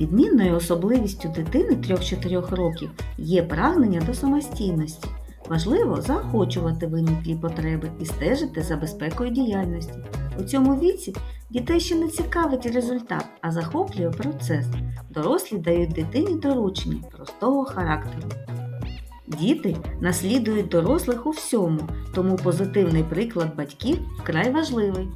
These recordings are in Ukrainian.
Відмінною особливістю дитини 3-4 років є прагнення до самостійності. Важливо заохочувати виниклі потреби і стежити за безпекою діяльності. У цьому віці дітей ще не цікавить результат, а захоплює процес. Дорослі дають дитині доручення простого характеру. Діти наслідують дорослих у всьому, тому позитивний приклад батьків вкрай важливий.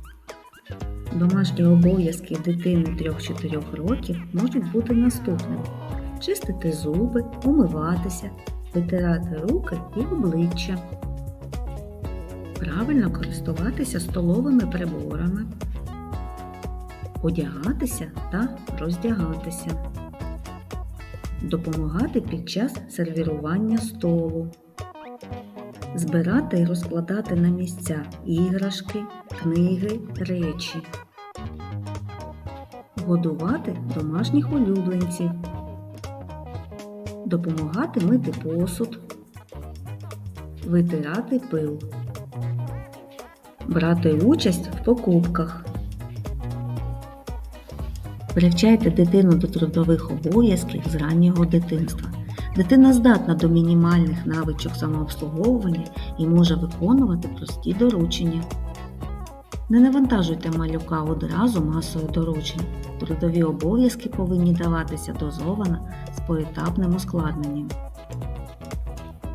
Домашні обов'язки дитини 3-4 років можуть бути наступними: чистити зуби, умиватися, витирати руки і обличчя, правильно користуватися столовими приборами, одягатися та роздягатися, допомагати під час сервірування столу, збирати і розкладати на місця іграшки, книги, речі, годувати домашніх улюбленців, допомагати мити посуд, витирати пил, брати участь в покупках. Привчайте дитину до трудових обов'язків з раннього дитинства. Дитина здатна до мінімальних навичок самообслуговування і може виконувати прості доручення. Не навантажуйте малюка одразу масою доручень. Трудові обов'язки повинні даватися дозовано з поетапним ускладненням.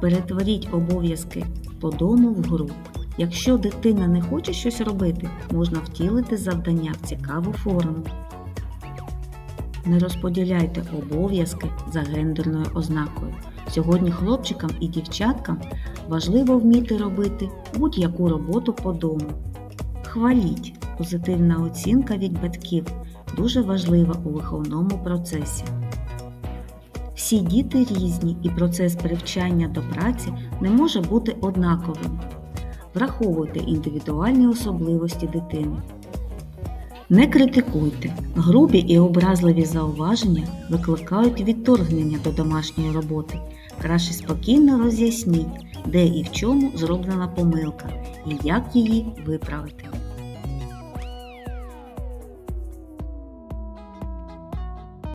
Перетворіть обов'язки по дому в гру. Якщо дитина не хоче щось робити, можна втілити завдання в цікаву форму. Не розподіляйте обов'язки за гендерною ознакою. Сьогодні хлопчикам і дівчаткам важливо вміти робити будь-яку роботу по дому. Хваліть, позитивна оцінка від батьків дуже важлива у виховному процесі. Всі діти різні і процес привчання до праці не може бути однаковим. Враховуйте індивідуальні особливості дитини. Не критикуйте. Грубі і образливі зауваження викликають відторгнення до домашньої роботи. Краще спокійно роз'ясніть, де і в чому зроблена помилка і як її виправити.